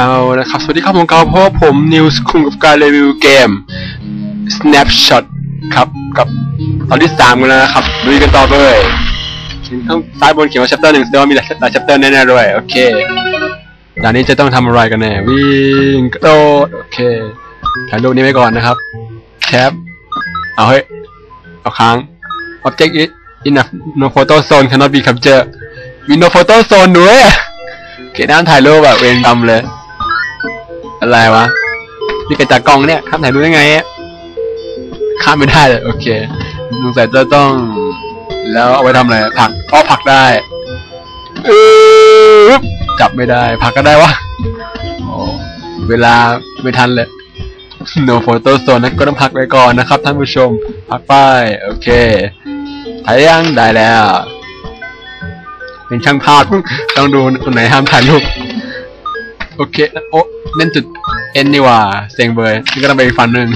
เอานะครับ สวัสดีครับผมกาวเพราะว่าผมนิวส์คุงกับการรีวิวเกม Snapshot ครับ กับตอนที่สามกันแล้วนะครับดูกันต่อเลยข้างซ้ายบนเขียนว่า chapter หนึ่งแสดงว่ามีหลายหลาย chapter แน่ๆด้วย โอเคด่านนี้จะต้องทำอะไรกันแน่วิ่งกระโดดโอเคถ่ายรูปนี้ไว้ก่อนนะครับแคปเอาเฮ้ยเอาค้าง object is in a no photo zone cannot be captured มี no photo zone ด้วยเขียนน้ำถ่ายรูปแบบเวรกรรมเลย อะไรวะ นี่กระจากกล้องเนี่ยข้ามถ่ายรูปได้ไงอะข้ามไม่ได้เลยโอเคสงสัยจะต้อง แล้วเอาไว้ทำอะไรผักอ้อผักได้จับไม่ได้ ผักก็ได้วะโอเวลาไม่ทันเลย no photo zone นั้นก็ต้องพักไว้ก่อนนะครับท่านผู้ชม พักไปโอเคถ่ายยังได้แล้ว เป็นช่างภาพต้องดูตรงไหนห้ามถ่ายรูปโอเคโอ้ เล่นจุดเอ็นนี่ว่าเซ็งเบยนี่ก็ต้องไปอีกฟันหนึ่ง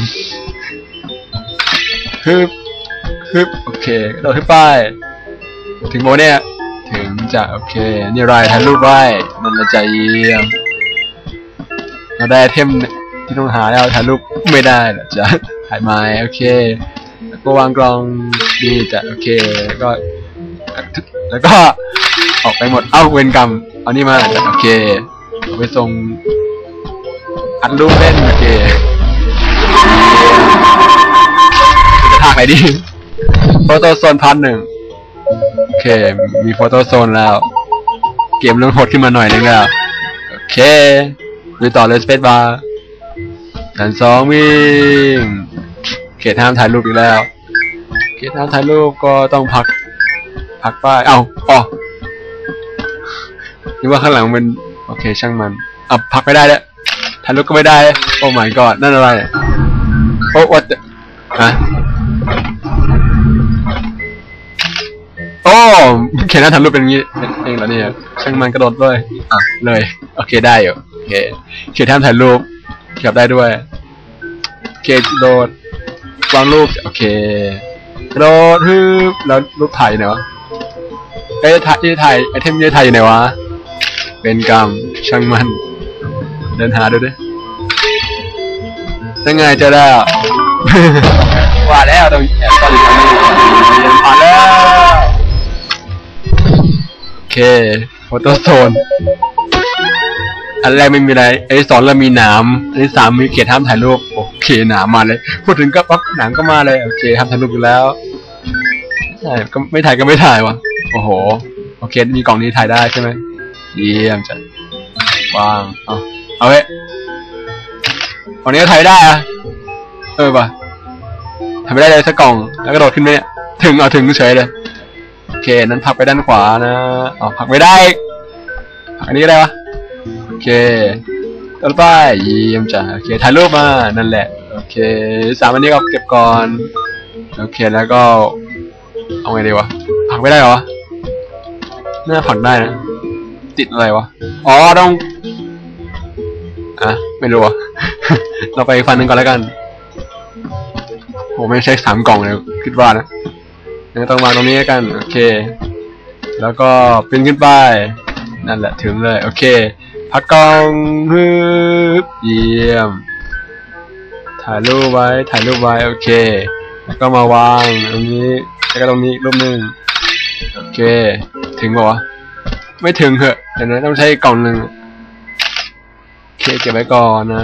ฮึบฮึบโอเคเราขึ้นไปถึงโมเนี่ย ถึงจะโอเค นี่ไรถ่ายรูปไว้นั่นละใจเยี่ยมเราได้เทมที่ต้องหาแล้วถ่ายรูปไม่ได้หรอจะถ่ายไม้โอเค แล้วก็วางกลองนี่จะโอเคแล้วก็ แล้วก็ออกไปหมดเอ้าเวนกรรมเอานี่มาโอเคเอาไปส่ง อัดรูปเล่นโอเคจะทางไหนดีโฟโต้โซนพันหนึ่งโอเค มีโฟโต้โซนแล้ว เกมเรื่องโหดขึ้นมาหน่อยนึงแล้ว โอเคดูต่อเลยสเปซบาร์ดันสองวิ่งเขตห้ามถ่ายรูปอีกแล้วเขตห้ามถ่ายรูปก็ต้องพัก พักป้าย เอาอ๋อนี่ว่าข้างหลังมัน โอเคช่างมันอะพักไม่ได้แล้ว ถ่ายรูปก็ไม่ได้ โอ้ my god นั่นอะไร โอ้ what ฮะโอ้เขียนหน้าถ่ายรูปเป็นอย่างนี้เองเหรอเนี่ยช่างมันกระโดดเลยอะเลย โอเคได้อยู่โอเคเขียนท่าถ่ายรูปเขียบได้ด้วยโอเคโดดวางรูปโอเคกระโดดฮึบแล้วรูปถ่ายไหนวะเอ้ยถ่ายที่ถ่ายไอเทมนี่ถ่ายอยู่ไหนวะเป็นกรรมช่างมัน เดินหาดูดิยังไงเจอแล้ว ว่าแล้วต้องแอบซ่อนอยู่ตรงนี้เดินผ่านแล้ว โอเคโฟโต้โซน อันแรกไม่มีอะไรไอ้สองเรามีหนามอันที่สามมีเขตห้ามถ่ายรูป โอเคหนามมาเลย พูดถึงก็ปั๊บหนามก็มาเลย โอเคห้ามถ่ายรูปอยู่แล้วใช่ก็ไม่ถ่ายก็ไม่ถ่ายวะโอ้โห โอเค มีกล่องนี้ถ่ายได้ใช่ไหมเยี่ยมจัดวาง เอา เอาเว้ยกล่องนี้ก็ถ่ายได้อะเออป่ะถ่ายไม่ได้เลยสักกล่อง แล้วก็โดดขึ้นไปเนี่ย ถึงเอาถึงเฉยเลย โอเค นั้นผลักไปด้านขวานะอ๋อผลักไม่ได้ผลักอันนี้ก็ได้วะโอเคต่อไปเยี่ยมจ้ะโอเค ถ่ายรูปมา นั่นแหละ โอเค สามอันนี้ก็เก็บก่อน โอเค แล้วก็ เอาไงดีวะผลักไม่ได้เหรอ น่าผักได้นะ ติดอะไรวะ อ๋อ ต้อง อะไม่รู้อะ เราไปอีกฟันหนึ่งก่อนแล้วกันโหไม่ใช่สามกล่องเลยคิดว่านะงั้นต้องวางตรงนี้แล้วกัน โอเค แล้วก็ปีนขึ้นไป นั่นแหละถึงเลย โอเค พักกล้องฮึบเยี่ยม ถ่ายรูปไว้ ถ่ายรูปไว้ โอเค แล้วก็มาวางตรงนี้ แล้วก็ตรงนี้อีกรูปหนึ่งโอเค ถึงป่าวะ ไม่ถึงเหอะเดี๋ยวนะต้องใช้กล่องหนึ่ง เคเก็บไว้ก่อนนะ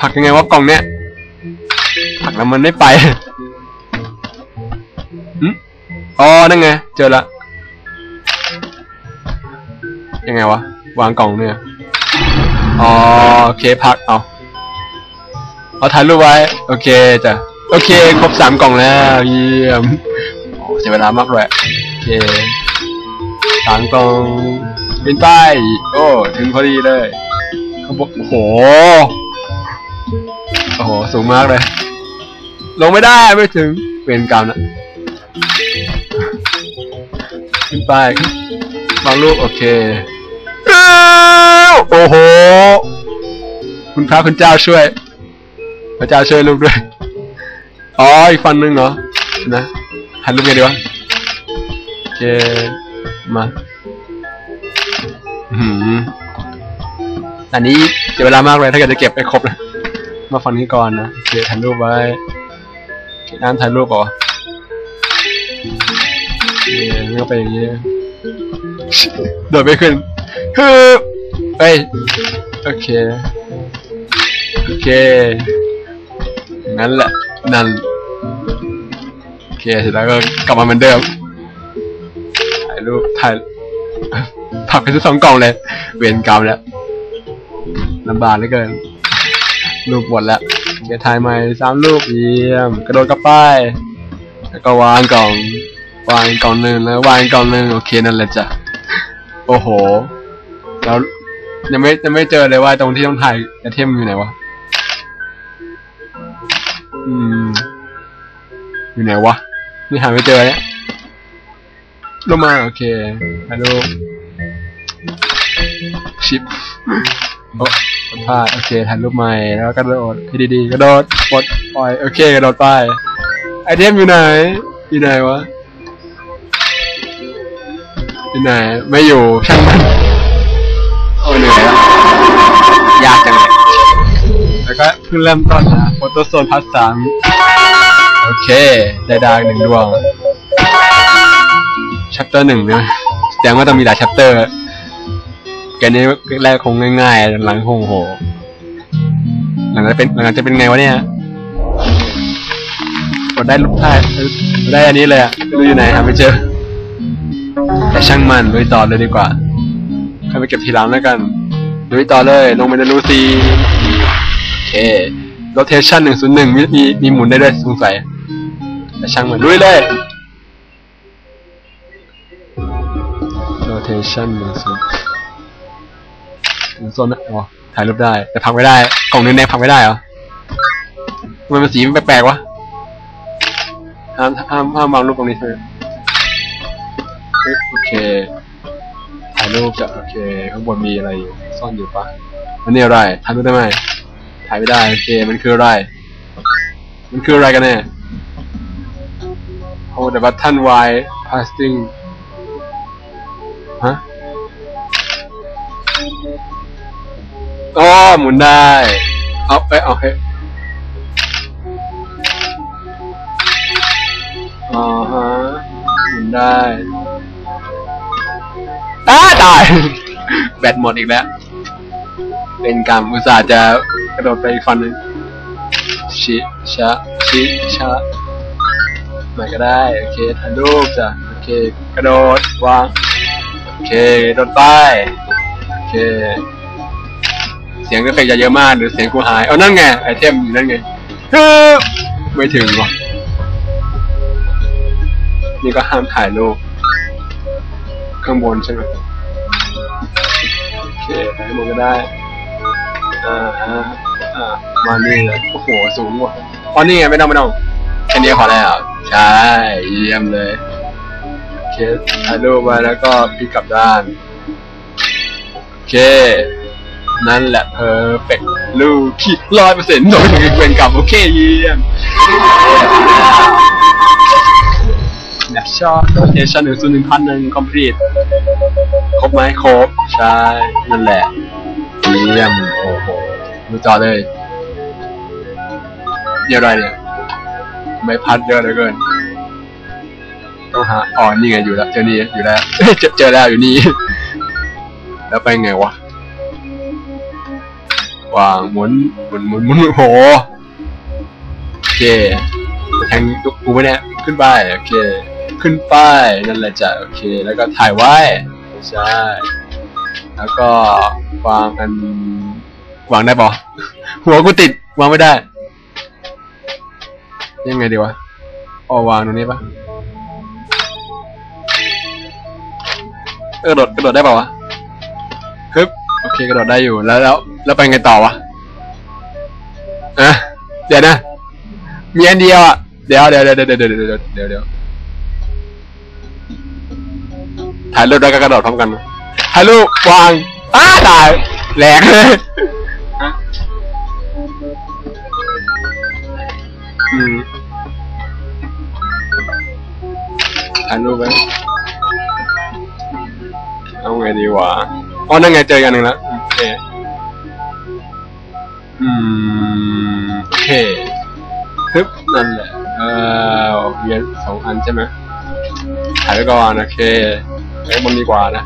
ผักยังไงวะกล่องเนี้ย ผักแล้วมันไม่ไปหึอ๋อ นั่นไง เจอละ ยังไงวะ วางกล่องเนี่ย อ๋อ โอเคพัก เอา เอาถ่ายรูปไว้ โอเคจ้ะ โอเค ครบสามกล่องแล้ว เยี่ยมโอ้เสียเวลามากเลยโอเคสามกล่องเป็นป้โอ้ ถึงพอดีเลย เขาบอกโอ้โห โอ้โห สูงมากเลย ลงไม่ได้ไม่ถึง เป็นกรรมนะ ขึ้นไปวางรูปโอเค โอ้โห คุณพระคุณเจ้าช่วย พระเจ้าช่วยลูกด้วย อ๋อ อีกฟันหนึ่งเหรอ นะหันลูกไงดีวะโอเค มา อืม อันนี้สียเวลามากเลยถ้าเกิดจะเก็บไปครบนะมาฝั่งนี้ก่อนนะโอเคถ่ายรูปไว้โอเคน้ำถ่ายรูปเปล่าวะโอเคงั้นก็ไปอย่างนี้โดดไม่ขึ้นฮึบเฮ้ยโอเคโอเคงั้นแหละนั่นโอเคเสร็จแล้วก็กลับมาเหมือนเดิมถ่ายรูปถ่ายผักไปทั้งสองกล่องเลย เวรกรรมแล้ว ลำบากเหลือเกินรูปหมดแล้วโอเคถ่ายใหม่สามรูปเยี่ยม กระโดดกลับไปแล้วก็วางกล่องวางกล่องหนึ่งแล้ววางกล่องหนึ่งโอเคนั่นแหละจ้ะโอ้โห แล้วยังไม่ยังไม่เจอเลยว่าตรงที่ต้องถ่ายไอเทมอยู่ไหนวะอืมอยู่ไหนวะนี่หาไม่เจอเนี่ยลงมาโอเคฮัลโหลชิปโอ้ พลาดโอเคถ่ายรูปใหม่แล้วกระโดดให้ดีๆกระโดดกดปล่อยโอเคกระโดดไปไอเทมอยู่ไหนอยู่ไหนวะอยู่ไหนไม่อยู่ช่างมันโอ้เหนื่อยแล้วยากจังเลยแล้วก็เพิ่งเริ่มต้นนะโฟโต้โซนพาร์ทสามโอเคได้ดาวหนึ่งดวงชัปเตอร์หนึ่งเนี่ยแสดงว่าต้องมีหลายชัปเตอร์ แกนี้แรกคงง่ายๆหลังคงโห หลังจะเป็นหลังจะเป็นไงวะเนี่ยกดได้ลูกท้าได้อันนี้เลยอะไม่รู้อยู่ไหนหาไม่เจอ แต่ช่างมันลุยต่อเลยดีกว่าค่อยไปเก็บทีหลังแล้วกันลุยต่อเลยลงไปในรูซีโอเค rotation หนึ่งศูนย์หนึ่งมีมีมีหมุนได้ด้วยสงสัยแต่ช่างมันลุยเลย rotation หนึ่งศูนย์ โซนนะอ๋อถ่ายรูปได้ แต่พักไม่ได้ กล่องนึงแดงพักไม่ได้เหรอทำไมมันสีมันแปลกๆวะห้ามห้ามห้ามวางรูปตรงนี้ใช่ไหมเอ๊ะโอเคถ่ายรูปจะโอเคข้างบนมีอะไรอยู่ซ่อนอยู่ปะมันนี่อะไรถ่ายรูปได้ไหมถ่ายไม่ได้โอเคมันคืออะไร มันคืออะไรกันแน่ Hold the button while passing ฮะ อ๋อหมุนได้ เอาไปเอาเฮ้อ๋อฮะหมุนได้อ้าตาย แบตหมดอีกแล้ว เป็นกรรมอุตส่าห์จะกระโดดไปอีกฟันหนึ่งชิชะชิชะไหนก็ได้ โอเคถ่ายรูปจ้ะ โอเค กระโดดวาง โอเคโดดไป โอเค สียงก็เคยจะเยอะมากหรือเสียงกูหายเอานั่นไงไอเทมอยู่นั่นไงฮึบไม่ถึงว่ะนี่ก็ห้ามถ่ายรูปข้างบนใช่ไหมโอเคไปข้างบนก็ได้อ่าอ่าอ่ามานี่เลยโอ้โหสูงว่ะอ๋อนี่ไงไม่ต้องไม่ต้องแค่นี้พอแล้วใช่เยี่ยมเลยโอเคถ่ายรูปไว้แล้วก็พลิกกลับด้านโอเค นั่นแหละเพอร์เฟกลูกที่ร้อยเปอร์เซ็นต์โดยถึงเป็นกับโอเคเยี่ยมแนบชอตโรเทชันหนึ่งศูนย์หนึ่งพันหนึ่งคอมพลีทครบไหมครบ ใช่ นั่นแหละเยี่ยม โอ้โหดูจอเลยนี่อะไรเนี่ย ไม่พัดเยอะเหลือเกินต้องหาอ๋อนี่ไงอยู่แล้ว เจอนี่อยู่แล้ว เจอเจอแล้วอยู่นี่ แล้วไปไงวะ วางหมุนหมุนหมุนหมุนโอ้โหโอเคจะแทงยุกกูไหมเนี่ยขึ้นไปโอเค ขึ้นไปนั่นแหละจ้ะโอเค แล้วก็ถ่ายไว้ใช่แล้วก็วางอันวางได้ปะหัวกูติดวางไม่ได้ ยังไงดีวะอ๋อวางตรงนี้ปะเออกระโดดกระโดดได้ปะวะฮึบโอเคกระโดดได้อยู่แล้วแล้ว แล้วไปไงต่อวะอะเดี๋ยวนะ มีอันเดียวอะ เดี๋ยวเดี๋ยวเดี๋ยวเดี๋ยวเดี๋ยวเดี๋ยวเดี๋ยวเดี๋ยวถ่ายรูปแล้วก็กระโดดพร้อมกันถ่ายรูปวางอ้าตายแหลกเลยอืมถ่ายรูปไว้เอาไงดีวะอ๋อนั่นไงเจอกันหนึ่งแล้วโอเค อืมโอเคฮึบนั่นแหละ เออเวียนสองอันใช่ไหมถ่ายไว้ก่อนโอเคไอ้บนดีกว่านะ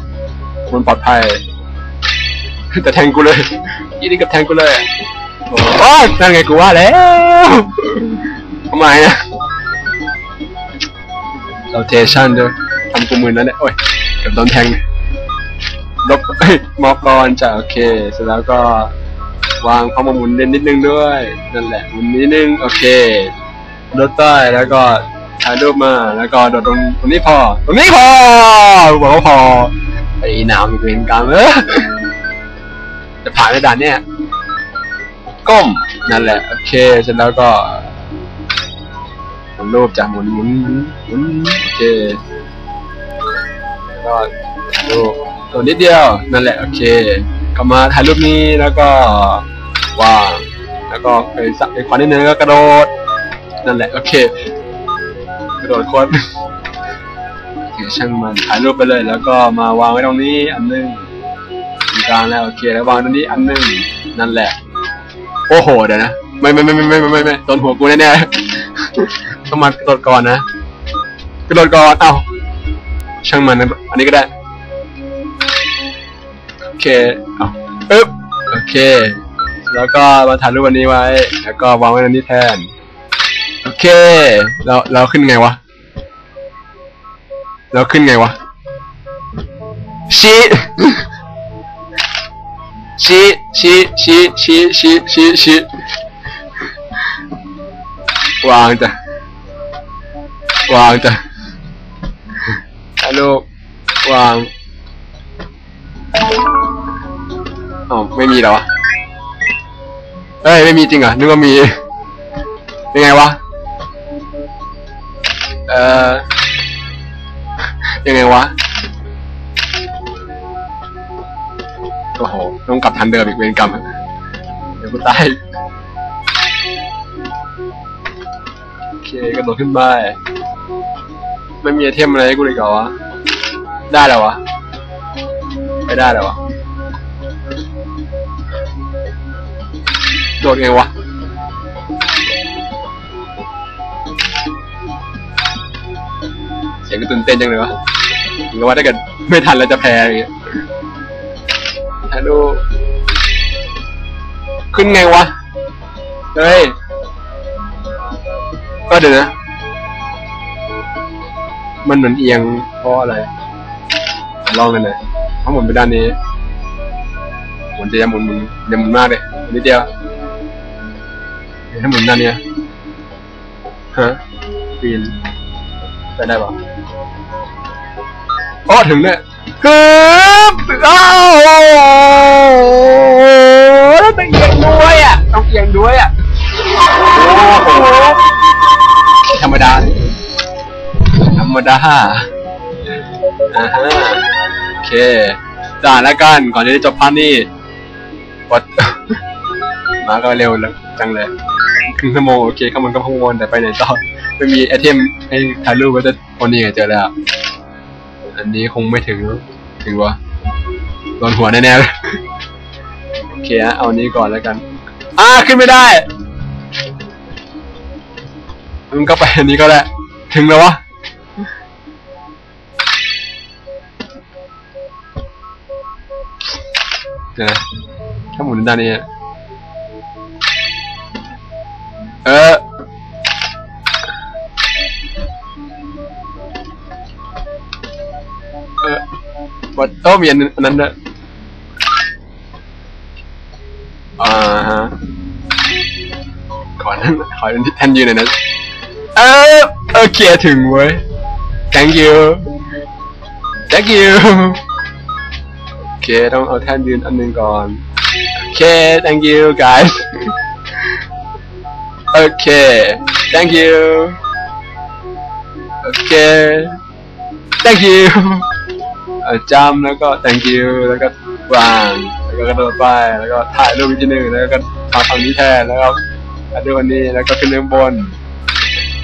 บนปลอดภัย แต่แทงกูเลยยี่นี่กับแทงกูเลยโอ้นั่นไงกูว่าแล้วทำไมนะเราเทชั่นด้วยทำกูมือนั่นแหละโอ้ยเกับโดนแทงลบมอกรจะโอเค เสร็จแล้วก็ วางเข้ามาหมุนเล่นนิดนึงด้วยนั่นแหละหมุนนิดนึงโอเคโดดใต้แล้วก็ถ่ายรูปมา แล้วก็โดดตรงตรงนี้พอ ตรงนี้พอบอกว่าพอไอ้หนาวมีเวรกรรมเออจะผ่านในด่านเนี่ยก้มนั่นแหละโอเคเสร็จแล้วก็หมุนรูปจากหมุนหมุนหมุนโอเคแล้วก็ถ่ายรูปตัวนิดเดียวนั่นแหละโอเคก็มาถ่ายรูปนี้แล้วก็ ว่างแล้วก็ไปสักไปควันิดนึงก็กระโดด นั่นแหละ โอเค กระโดดโคตรโอเคช่างมันถ่ายรูปไปเลย แล้วก็มาวางไว้ตรงนี้อันนึงตรงกลางแล้วโอเค แล้ววางตรงนี้อันนึงนั่นแหละ โอ้โหเดี๋ยวนะ ไม่ไม่ไม่ไม่ไม่ไม่ไม่โดนหัวกูแน่แน่ต้องมากระโดดก่อนนะ กระโดดก่อน เอ้า ช่างมันอันนี้ก็ได้ โอเค เอ้าปึ๊บโอเค แล้วก็มาถ่ายรูปวันนี้ไว้ แล้วก็วางไว้ในนี้แทน โอเค เราเราขึ้นไงวะ เราขึ้นไงวะ ชี้ ชี้ชี้ชี้ชี้ชี้ชี้ชี้วางจ้ะ วางจ้ะถ่ายรูปวางอ๋อไม่มีแล้ววะ เอ้ย ไม่มีจริงเหรอ นึกว่ามี ยังไงวะ เอ่อ ยังไงวะ โอ้โห ต้องกลับทันเดิมอีกเวรกรรมเดี๋ยวกูตาย โอเคกระโดดขึ้นไปไม่มีไอเทมอะไรให้กูเลยเหรอวะ ได้แล้ววะ ไม่ได้แล้ววะ โดดไงวะเสียงก็ตื่นเต้นจังเลยวะหรือว่าถ้าเกิดไม่ทันเราจะแพ้อย่างเงี้ยฮัลโหลขึ้นไงวะ เฮ้ย ก็เดี๋ยวนะ มันเหมือนเอียงเพราะอะไรลองกันหน่อยเพราะหมุนไปด้านนี้หมุนจะยังหมุนหมุนจะหมุนมากเลยนิดเดียว ดี๋ยวถ้าหมุนด้านเนี้ยฮะปีนไปได้ปะอ๋อถึงเนี่ยฮึบอ้าวแล้วต้องเอียงด้วยอะต้องเอียงด้วยอะโอ้โหธรรมดา ธรรมดาอ่าฮะโอเคด่านแล้วกันก่อนที่จะจบพาร์ทนี้กด มาก็เร็วแล้วจังเลยครึ่งชั่วโมงโอเคข้างบนก็ข้างบนแต่ไปไหนต่อไม่มีไอเทมให้ถ่ายรูปก็จะคนนี้เจอแล้วอันนี้คงไม่ถึงถึงวะโดนหัวแน่ๆเลยโอเคฮะเอาอันนี้ก่อนแล้วกัน อ่าขึ้นไม่ได้มันก็ไปอันนี้ก็ได้ถึงแล้ววะเดี๋ยวนะถ้าหมุนด้านนี้ วัดโอ้มีอันนั้นด้วยอ่าฮะขอนั่นขอแทนยืนหน่อยนะเออโอเคถึงเว้ย thank you thank you โอเคต้องเอาแท่นยืนอันหนึงก่อน โอเค thank you guys โอเค thank you โอเค thank you จำแล้วก็ thank you แล้วก็วางแล้วก็กระโดดไปแล้วก็ถ่ายรูปอีกทีหนึ่งแล้วก็มาทำนี้แทนแล้วก็ถ่ายรูปอันนี้แล้วก็ขึ้นเรื่องบน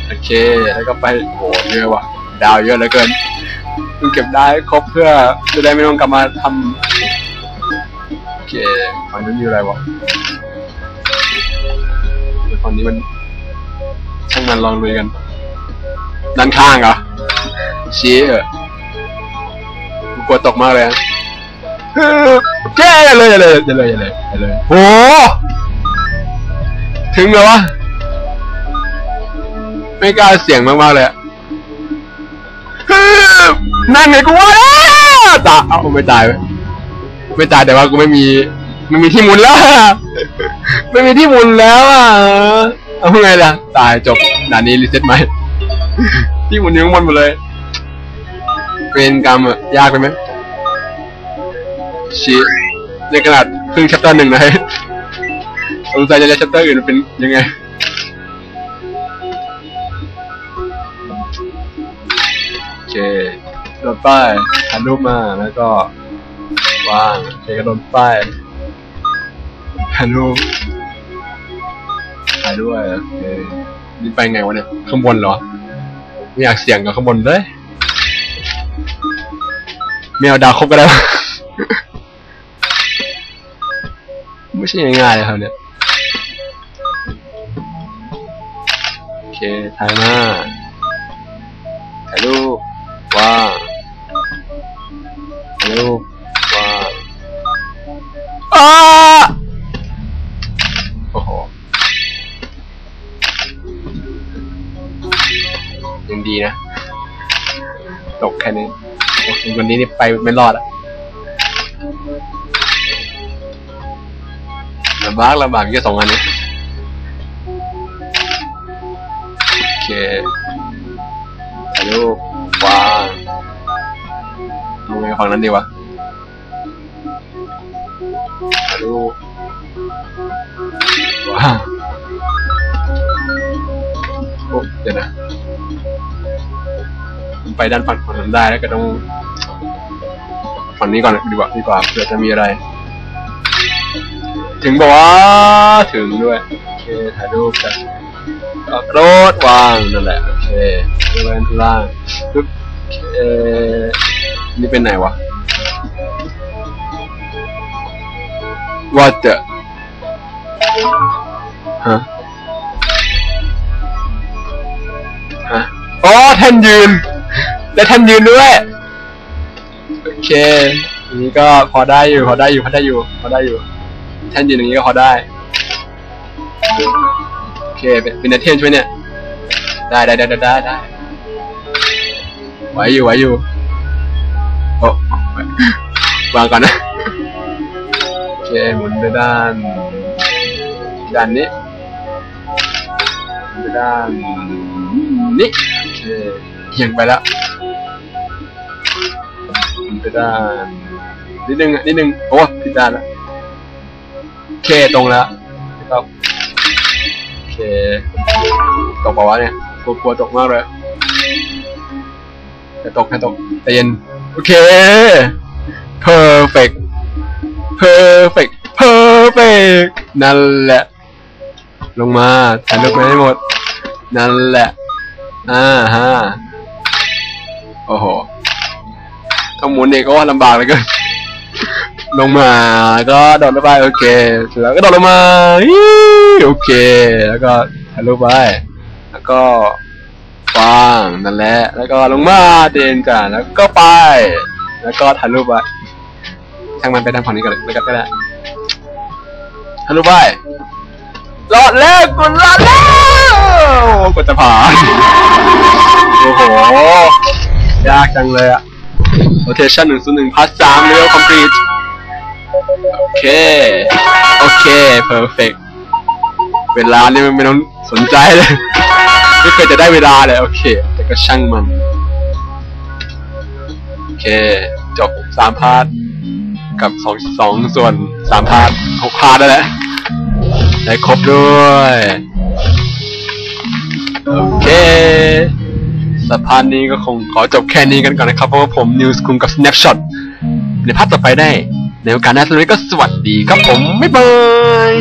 โอเค แล้วก็ไปโอ้เยอะว่ะ ดาวเยอะเหลือเกินเพิ่งเก็บได้ครบเพื่อจะได้ไม่ต้องกลับมาทำโอเคฝั่งนู้มีอะไรวะฝั่งนี้มันช่างมันลองลุยกัน ด้านข้างเหรอชี้เออ ลัวตกมากเลยอะเฮ้ยแก้อย่าเลยอย่าเลยอย่าเลยอย่าเลยอย่าเลยโอ้ถึงแล้ววะไม่กล้าเสียงมากๆเลยอะเฮ้ยนั่งไงกูว่าแล้วตายเอ้าไม่ตายเว้ยไม่ตายแต่ว่ากูไม่มีไม่มีที่หมุนแล้วอะไม่มีที่หมุนแล้วอะเอาไงล่ะตายจบด่านนี้รีเซ็ตใหม่ที่หมุนนิ้วมันหมดเลย เป็นกรรมอะยากไปไหมชีในขนาดครึ่งชัปเตอร์หนึ่งนะฮ้สงสัยจะชัปเตอร์อื่นเป็นยังไงโอเคโดนป้ายถ่ายรูปมาแล้วก็วางโอเคก็โดนป้ายถ่ายรูปถ่ายด้วยโอเคนี่ไปไงวะเนี่ยข้างบนเหรอไม่อยากเสี่ยงกับข้างบนเลย ไม่เอาดาวครบก็ได้ ไม่ใช่ง่ายๆเลยครับเนี่ย โอเคถ่ายมาถ่ายรูปว่าถ่ายรูปว่าอ้าโอ้โหยังดีนะ ตกแค่นี้ วันนี้นี่ไปไม่รอดอะลำบากลำบากแค่สองอันนี้โอเคถ่ายรูปวางเอาไงฝั่งนั้นดีวะถ่ายรูปวาโอ้เดี๋ยวนะ ไปด้านฝั่งฝั่งนั้นได้แล้วก็ต้องฝั่งนี้ก่อนดีกว่าดีกว่าเผื่อจะมีอะไร ถึงบอกว่าถึงด้วยโอเคถ่ายรูปกันกระโดดวางนั่นแหละโอเคเลื่อนล่างปึ๊บโอเคนี่เป็นไหนวะว่าจะฮะฮะอ๋อแท่นยืน ได้แท่านยืนด้วย โอเคอันนี้ก็พอได้อยู่ พอได้อยู่พอได้อยู่ พอได้อยู่ ท่านยืนอย่างนี้ก็พอได้ โอเค เป็นเป็นเทนช่ไหมเนี่ย ได้ได้ได้ได้ได้ได้ไหวอยู่ไหวอยู่โอ้วางก่อนนะ โอเค หมุนไปด้าน ด้านนี้หมุนไปด้านนี้โอเคเอียงไปแล้ว ไปด้านนิดนึงอะนิดนึงโอ้ผิดด้านแล้วโอเคตรงแล้วครับโอเคตกปล่าวะเนี่ยกลัวกลัวตกมากเลยจะตกแค่ตกใจเย็นโอเค perfect perfect perfect นั่นแหละ ลงมาถ่ายรูปมาให้หมด นั่นแหละอ่าฮะโอ้โห ต้องหมุนเองก็ลำบากเลยก็ ลงมา ก็โดดลงไปโอเคเสร็จแล้วก็โดดลงมาโอเค แล้วก็ถ่ายรูปไปแล้วก็วางนั่นแหละ แล้วก็ลงมาเดินจ้ะแล้วก็ไป แล้วก็ถ่ายรูปไปช่างมันไปทางฝั่งนี้ก่อนเลยก็ได้ถ่ายรูปไปรอดแล้วกูรอดแล้วกูจะผ่านโอ้โห ยากจังเลยอะ rotation หนึ่งศูนย์หนึ่งพาร์ทสาม level complete โอเค โอเค perfect เวลานี่มันไม่ต้องสนใจเลย ไม่เคยจะได้เวลาเลย โอเค แต่ก็ช่างมัน โอเค จบสามพาร์ทกับสองสองส่วนสามพาร์ทหกพาร์ทแล้วแหละได้ครบด้วย โอเค แต่พานนี้ก็คงขอจบแค่นี้กันก่อนนะครับ เพราะว่าผมนิวส์คุงกับ Snapshot ในภาคต่อไปได้ ในโอกาสหน้าสำหรับวันนี้ก็สวัสดีครับผม บ๊ายบาย